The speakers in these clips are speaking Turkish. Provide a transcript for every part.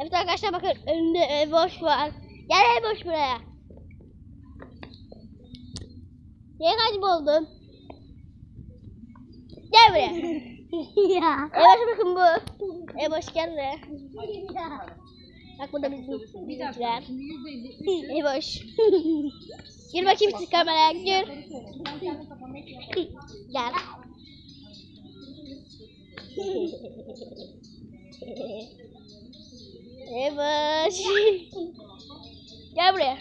Evet arkadaşlar bakın önünde ev boş var. Gel ev boş buraya. Niye kayboldun? Gel buraya. ya. Ev boş bakın bu. Ev boş gel buraya. Bak burada bizim bizimkiler. Ev boş. Gir bakayım siz kameraya gir. Gel. Gel buraya.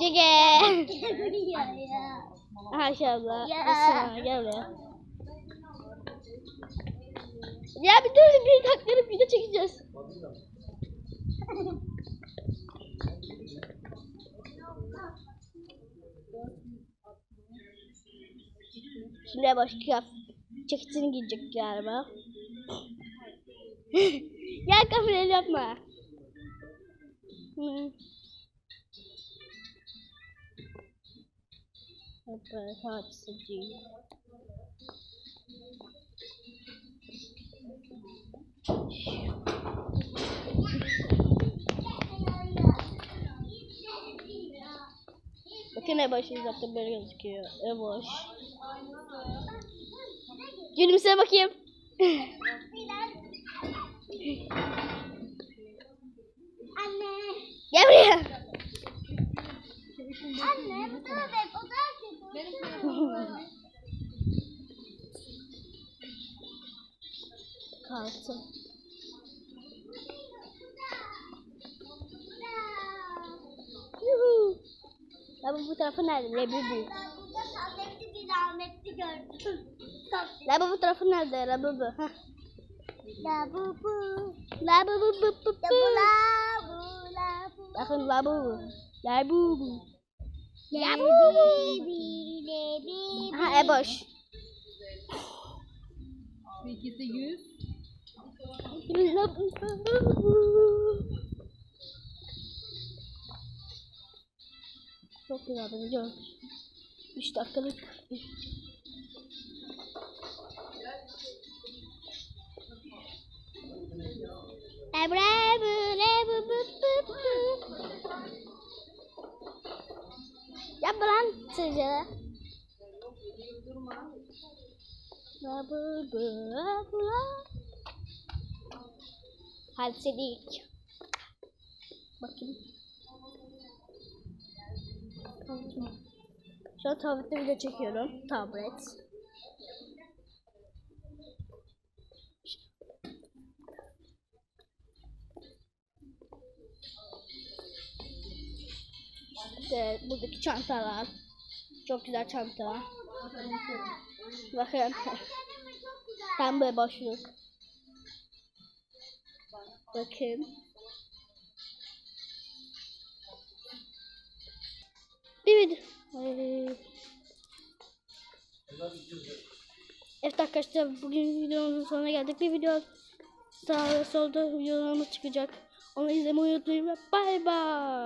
Cege. Maşallah. Ya. Esma gel buraya. Ya bir dur bir dakika video çekeceğiz. Şimdi başka kıyaf ceketini giyecek galiba. Gel kamerayı yapma. Hoppa, hapsıcı. Bakın ne başı zaten böyle gözüküyor. E boş. Gülümse bakayım. Anne. Gel buraya. Anne bu tarafa hep o tarafa hep. Kalsın. Ya bu, tarafı nerede? Lebubu. Burada tabletli bir rahmetli gördüm. La bu tarafı nerede? La bu bu. Hah. La bu bu. La bu bu bu bu La bu. bu la bu la bu. Bakın la bu bu. La bu. Ha e boş. İkisi 100. La bu bu bu. Çok güzel beni gör. 3 dakikalık. Ebra bu le bu bu bu bu. Yap lan sizce. La bu bu bu la. Hadi silik. Bakayım. Şu an tablette video çekiyorum. Tablet. İşte buradaki çantalar. Çok güzel çantalar. Bakın. Böyle boşluk. Bakın. Bir video. Evet arkadaşlar bugün videomuzun sonuna geldik. Bir video sağda solda videolarımız çıkacak. Onu izlemeyi unutmayın bay bay.